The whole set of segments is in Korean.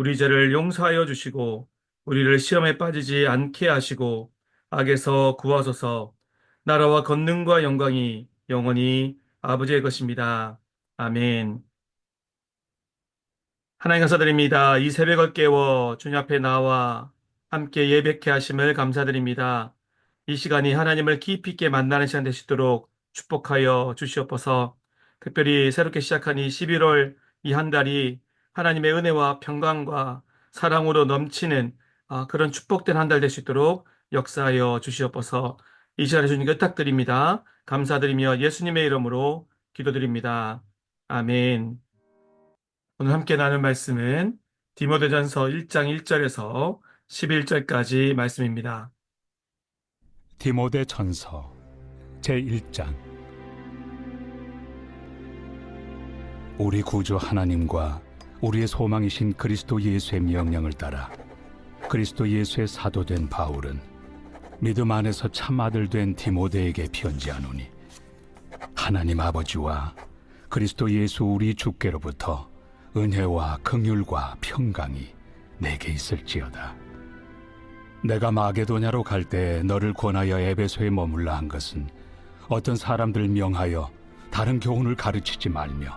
우리 죄를 용서하여 주시고 우리를 시험에 빠지지 않게 하시고 악에서 구하소서 나라와 권능과 영광이 영원히 아버지의 것입니다. 아멘. 하나님 감사드립니다. 이 새벽을 깨워 주님 앞에 나와 함께 예배케 하심을 감사드립니다. 이 시간이 하나님을 깊이 있게 만나는 시간 되시도록 축복하여 주시옵소서. 특별히 새롭게 시작한 이 11월 이 한 달이 하나님의 은혜와 평강과 사랑으로 넘치는 아, 그런 축복된 한 달 될 수 있도록 역사하여 주시옵소서. 이 시간에 주님께 부탁드립니다. 감사드리며 예수님의 이름으로 기도드립니다. 아멘. 오늘 함께 나눌 말씀은 디모데전서 1장 1절에서 11절까지 말씀입니다. 디모데 전서 제1장 우리 구주 하나님과 우리의 소망이신 그리스도 예수의 명령을 따라 그리스도 예수의 사도된 바울은 믿음 안에서 참 아들 된 디모데에게 편지하노니 하나님 아버지와 그리스도 예수 우리 주께로부터 은혜와 긍휼과 평강이 내게 있을지어다. 내가 마게도냐로 갈 때 너를 권하여 에베소에 머물라 한 것은 어떤 사람들 명하여 다른 교훈을 가르치지 말며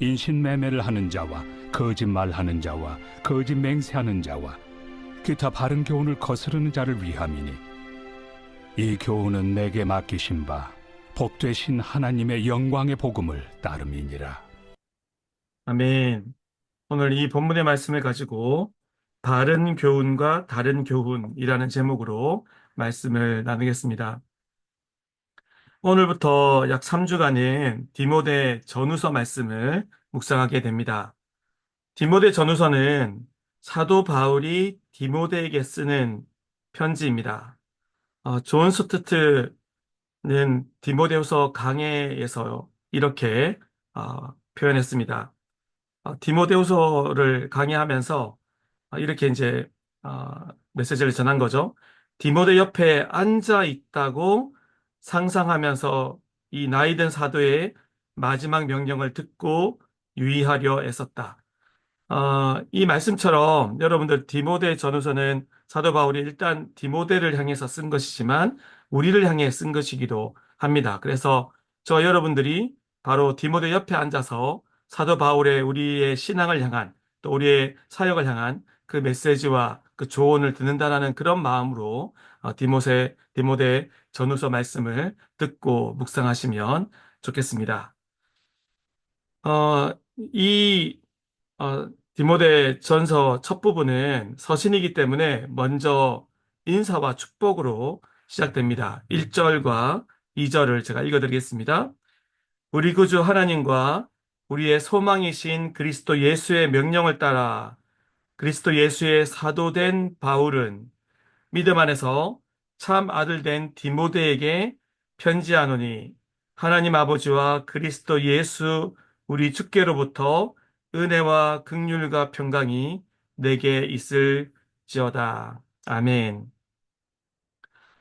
인신매매를 하는 자와 거짓말하는 자와 거짓 맹세하는 자와 기타 바른 교훈을 거스르는 자를 위함이니 이 교훈은 내게 맡기신 바 복되신 하나님의 영광의 복음을 따름이니라. 아멘. 오늘 이 본문의 말씀을 가지고 바른 교훈과 다른 교훈이라는 제목으로 말씀을 나누겠습니다. 오늘부터 약 3주간은 디모데 전후서 말씀을 묵상하게 됩니다. 디모데 전후서는 사도 바울이 디모데에게 쓰는 편지입니다. 어, 존 스투트는 디모데후서 강해에서 이렇게 어, 표현했습니다. 어, 디모데후서를 강의하면서 어, 이렇게 이제 어, 메시지를 전한 거죠. 디모데 옆에 앉아 있다고 상상하면서 이 나이든 사도의 마지막 명령을 듣고 유의하려 애썼다. 어, 이 말씀처럼 여러분들 디모데 전후서는 사도 바울이 일단 디모데를 향해서 쓴 것이지만 우리를 향해 쓴 것이기도 합니다. 그래서 저 여러분들이 바로 디모데 옆에 앉아서 사도 바울의 우리의 신앙을 향한 또 우리의 사역을 향한 그 메시지와 그 조언을 듣는다라는 그런 마음으로 어, 디모세 디모데 전후서 말씀을 듣고 묵상하시면 좋겠습니다. 어, 이 어, 디모데 전서 첫 부분은 서신이기 때문에 먼저 인사와 축복으로 시작됩니다. 1절과 2절을 제가 읽어드리겠습니다. 우리 구주 하나님과 우리의 소망이신 그리스도 예수의 명령을 따라 그리스도 예수의 사도된 바울은 믿음 안에서 참 아들 된 디모데에게 편지하노니 하나님 아버지와 그리스도 예수 우리 주께로부터 은혜와 극률과 평강이 내게 되옵소이지어다. 아멘.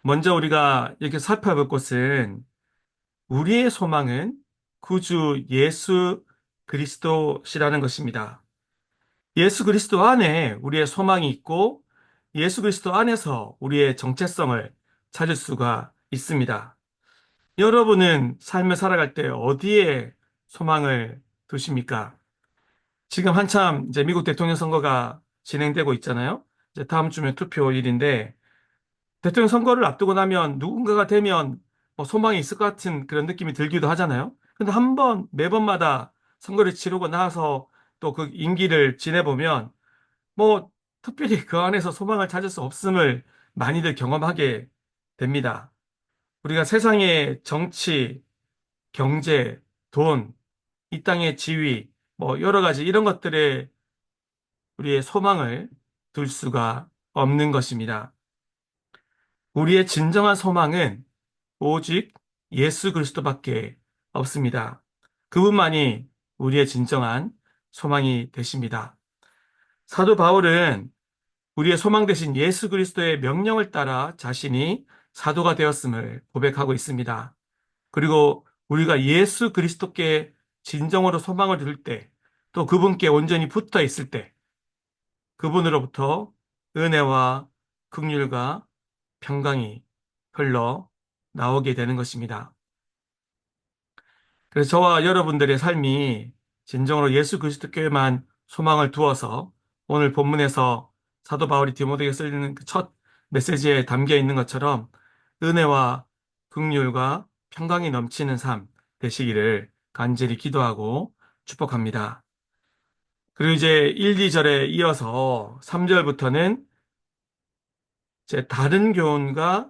먼저 우리가 이렇게 살펴볼 것은 우리의 소망은 구주 예수 그리스도시라는 것입니다. 예수 그리스도 안에 우리의 소망이 있고 예수 그리스도 안에서 우리의 정체성을 찾을 수가 있습니다. 여러분은 삶을 살아갈 때 어디에 소망을 두십니까? 지금 한참 이제 미국 대통령 선거가 진행되고 있잖아요. 이제 다음 주면 투표일인데 대통령 선거를 앞두고 나면 누군가가 되면 뭐 소망이 있을 것 같은 그런 느낌이 들기도 하잖아요. 근데 한 번, 매번마다 선거를 치르고 나서 또 그 임기를 지내보면 뭐 특별히 그 안에서 소망을 찾을 수 없음을 많이들 경험하게 됩니다. 우리가 세상의 정치, 경제, 돈, 이 땅의 지위, 뭐 여러 가지 이런 것들에 우리의 소망을 둘 수가 없는 것입니다. 우리의 진정한 소망은 오직 예수 그리스도밖에 없습니다. 그분만이 우리의 진정한 소망이 되십니다. 사도 바울은 우리의 소망 되신 예수 그리스도의 명령을 따라 자신이 사도가 되었음을 고백하고 있습니다. 그리고 우리가 예수 그리스도께 진정으로 소망을 둘 때, 또 그분께 온전히 붙어 있을 때, 그분으로부터 은혜와 긍휼과 평강이 흘러 나오게 되는 것입니다. 그래서 저와 여러분들의 삶이 진정으로 예수 그리스도께만 소망을 두어서 오늘 본문에서 사도 바울이 디모데에게 쓰는 그 첫 메시지에 담겨 있는 것처럼 은혜와 긍휼과 평강이 넘치는 삶 되시기를 간절히 기도하고 축복합니다. 그리고 이제 1, 2절에 이어서 3절부터는 이제 다른 교훈과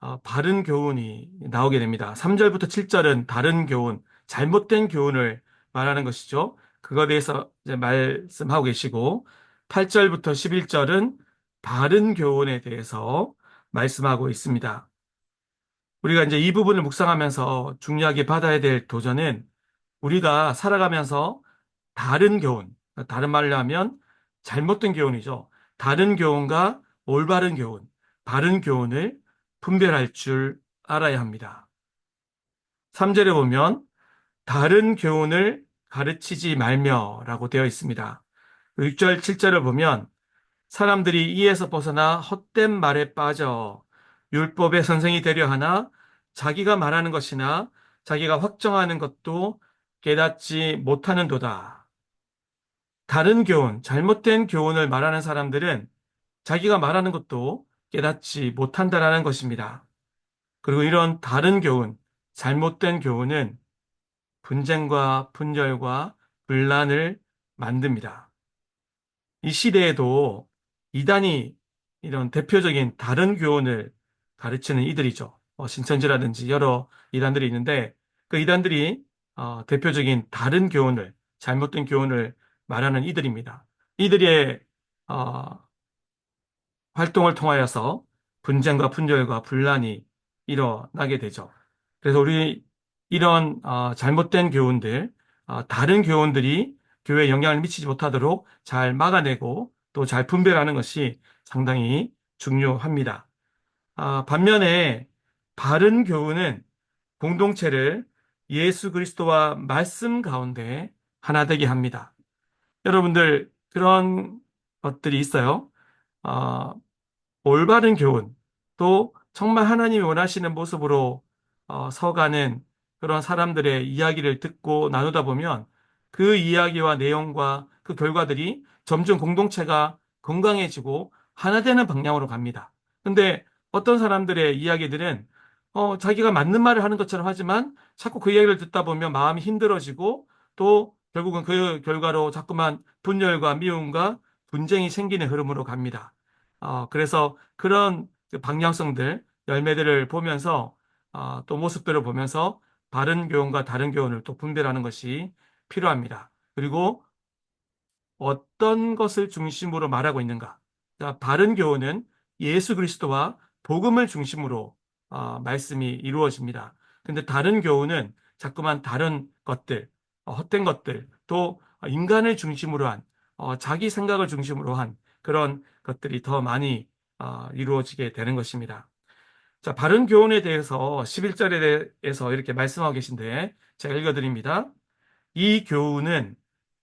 어, 바른 교훈이 나오게 됩니다. 3절부터 7절은 다른 교훈, 잘못된 교훈을 말하는 것이죠. 그거에 대해서 말씀하고 계시고 8절부터 11절은 바른 교훈에 대해서 말씀하고 있습니다. 우리가 이제 이 부분을 묵상하면서 중요하게 받아야 될 도전은 우리가 살아가면서 다른 교훈, 다른 말로 하면 잘못된 교훈이죠. 다른 교훈과 올바른 교훈, 바른 교훈을 분별할 줄 알아야 합니다. 3절에 보면 다른 교훈을 가르치지 말며 라고 되어 있습니다. 6절, 7절을 보면 사람들이 이에서 벗어나 헛된 말에 빠져 율법의 선생이 되려 하나 자기가 말하는 것이나 자기가 확정하는 것도 깨닫지 못하는 도다. 다른 교훈, 잘못된 교훈을 말하는 사람들은 자기가 말하는 것도 깨닫지 못한다라는 것입니다. 그리고 이런 다른 교훈, 잘못된 교훈은 분쟁과 분열과 분란을 만듭니다. 이 시대에도 이단이 이런 대표적인 다른 교훈을 가르치는 이들이죠. 어, 신천지라든지 여러 이단들이 있는데 그 이단들이 어, 대표적인 다른 교훈을 잘못된 교훈을 말하는 이들입니다. 이들의 어, 활동을 통하여서 분쟁과 분열과 분란이 일어나게 되죠. 그래서 우리 이런 어, 잘못된 교훈들, 어, 다른 교훈들이 교회에 영향을 미치지 못하도록 잘 막아내고 또 잘 분별하는 것이 상당히 중요합니다. 아, 반면에 바른 교훈은 공동체를 예수 그리스도와 말씀 가운데 하나 되게 합니다. 여러분들 그런 것들이 있어요. 어, 올바른 교훈, 또 정말 하나님이 원하시는 모습으로 어, 서가는 그런 사람들의 이야기를 듣고 나누다 보면 그 이야기와 내용과 그 결과들이 점점 공동체가 건강해지고 하나 되는 방향으로 갑니다. 근데 어떤 사람들의 이야기들은 어, 자기가 맞는 말을 하는 것처럼 하지만 자꾸 그 이야기를 듣다 보면 마음이 힘들어지고 또 결국은 그 결과로 자꾸만 분열과 미움과 분쟁이 생기는 흐름으로 갑니다. 어, 그래서 그런 그 방향성들, 열매들을 보면서 어, 또 모습들을 보면서 바른 교훈과 다른 교훈을 또 분별하는 것이 필요합니다. 그리고 어떤 것을 중심으로 말하고 있는가? 자, 바른 교훈은 예수 그리스도와 복음을 중심으로 어, 말씀이 이루어집니다. 근데 다른 교훈은 자꾸만 다른 것들, 어, 헛된 것들, 또 인간을 중심으로 한, 어, 자기 생각을 중심으로 한 그런 것들이 더 많이 어, 이루어지게 되는 것입니다. 자, 바른 교훈에 대해서 11절에 대해서 이렇게 말씀하고 계신데 제가 읽어드립니다. 이 교훈은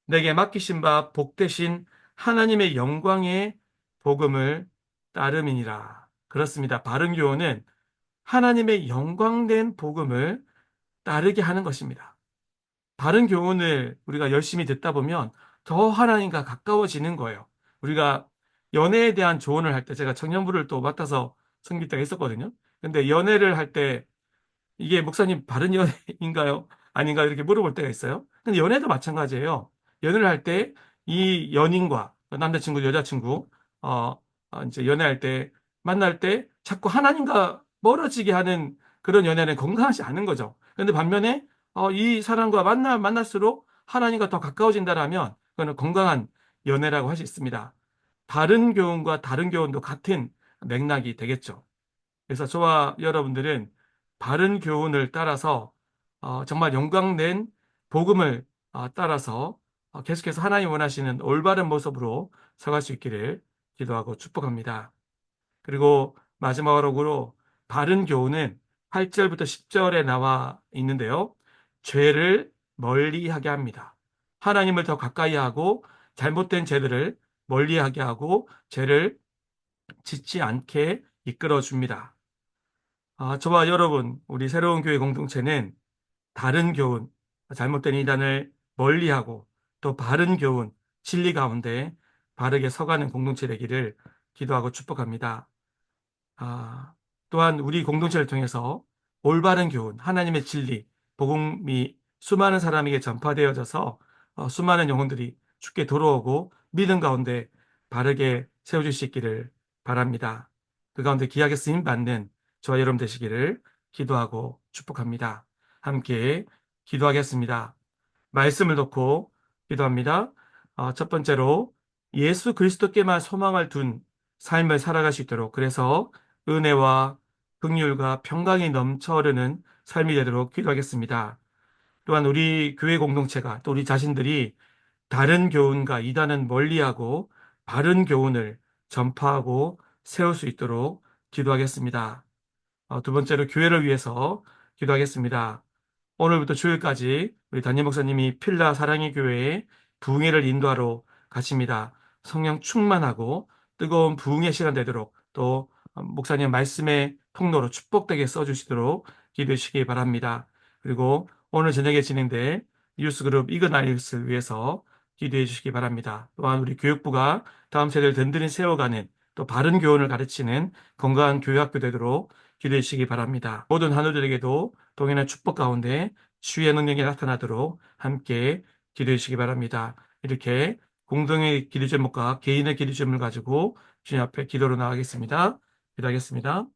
내게 맡기신 바 복되신 하나님의 영광의 복음을 따름이니라. 그렇습니다. 바른 교훈은 하나님의 영광된 복음을 따르게 하는 것입니다. 바른 교훈을 우리가 열심히 듣다 보면 더 하나님과 가까워지는 거예요. 우리가 연애에 대한 조언을 할 때 제가 청년부를 또 맡아서 섬길 때가 있었거든요. 근데 연애를 할 때 이게 목사님 바른 연애인가요? 아닌가요? 이렇게 물어볼 때가 있어요. 근데 연애도 마찬가지예요. 연애를 할 때 이 연인과 남자친구, 여자친구, 어, 어, 이제 연애할 때 만날 때 자꾸 하나님과 멀어지게 하는 그런 연애는 건강하지 않은 거죠. 그런데 반면에 어, 이 사람과 만나 만날수록 하나님과 더 가까워진다라면 그거는 건강한 연애라고 할 수 있습니다. 다른 교훈과 다른 교훈도 같은 맥락이 되겠죠. 그래서 저와 여러분들은 바른 교훈을 따라서 어, 정말 영광된 복음을 어, 따라서 어, 계속해서 하나님 원하시는 올바른 모습으로 서갈 수 있기를 기도하고 축복합니다. 그리고 마지막으로 바른 교훈은 8절부터 10절에 나와 있는데요. 죄를 멀리하게 합니다. 하나님을 더 가까이 하고 잘못된 죄들을 멀리하게 하고 죄를 짓지 않게 이끌어 줍니다. 아, 저와 여러분, 우리 새로운 교회 공동체는 다른 교훈, 잘못된 이단을 멀리하고 또 바른 교훈, 진리 가운데 바르게 서가는 공동체 되기를 기도하고 축복합니다. 아, 또한 우리 공동체를 통해서 올바른 교훈, 하나님의 진리, 복음이 수많은 사람에게 전파되어져서 어, 수많은 영혼들이 죽게 돌아오고 믿음 가운데 바르게 세워줄 수 있기를 바랍니다. 그 가운데 귀하게 쓰임 받는 저와 여러분 되시기를 기도하고 축복합니다. 함께 기도하겠습니다. 말씀을 놓고 기도합니다. 어, 첫 번째로 예수 그리스도께만 소망을 둔 삶을 살아갈 수 있도록 그래서 은혜와 긍휼과 평강이 넘쳐 흐르는 삶이 되도록 기도하겠습니다. 또한 우리 교회 공동체가 또 우리 자신들이 다른 교훈과 이단은 멀리하고 바른 교훈을 전파하고 세울 수 있도록 기도하겠습니다. 어, 두 번째로 교회를 위해서 기도하겠습니다. 오늘부터 주일까지 우리 담임 목사님이 필라 사랑의 교회에 부흥회를 인도하러 가십니다. 성령 충만하고 뜨거운 부흥의 시간 되도록 또 목사님 말씀의 통로로 축복되게 써주시도록 기도해 주시기 바랍니다. 그리고 오늘 저녁에 진행될 뉴스그룹 이그나이스를 위해서 기도해 주시기 바랍니다. 또한 우리 교육부가 다음 세대를 든든히 세워가는 또 바른 교훈을 가르치는 건강한 교육학교 되도록 기도해 주시기 바랍니다. 모든 하늘들에게도 동행한 축복 가운데 주의 능력이 나타나도록 함께 기도해 주시기 바랍니다. 이렇게 공동의 기도 제목과 개인의 기도 제목을 가지고 주님 앞에 기도로 나가겠습니다. 기도하겠습니다.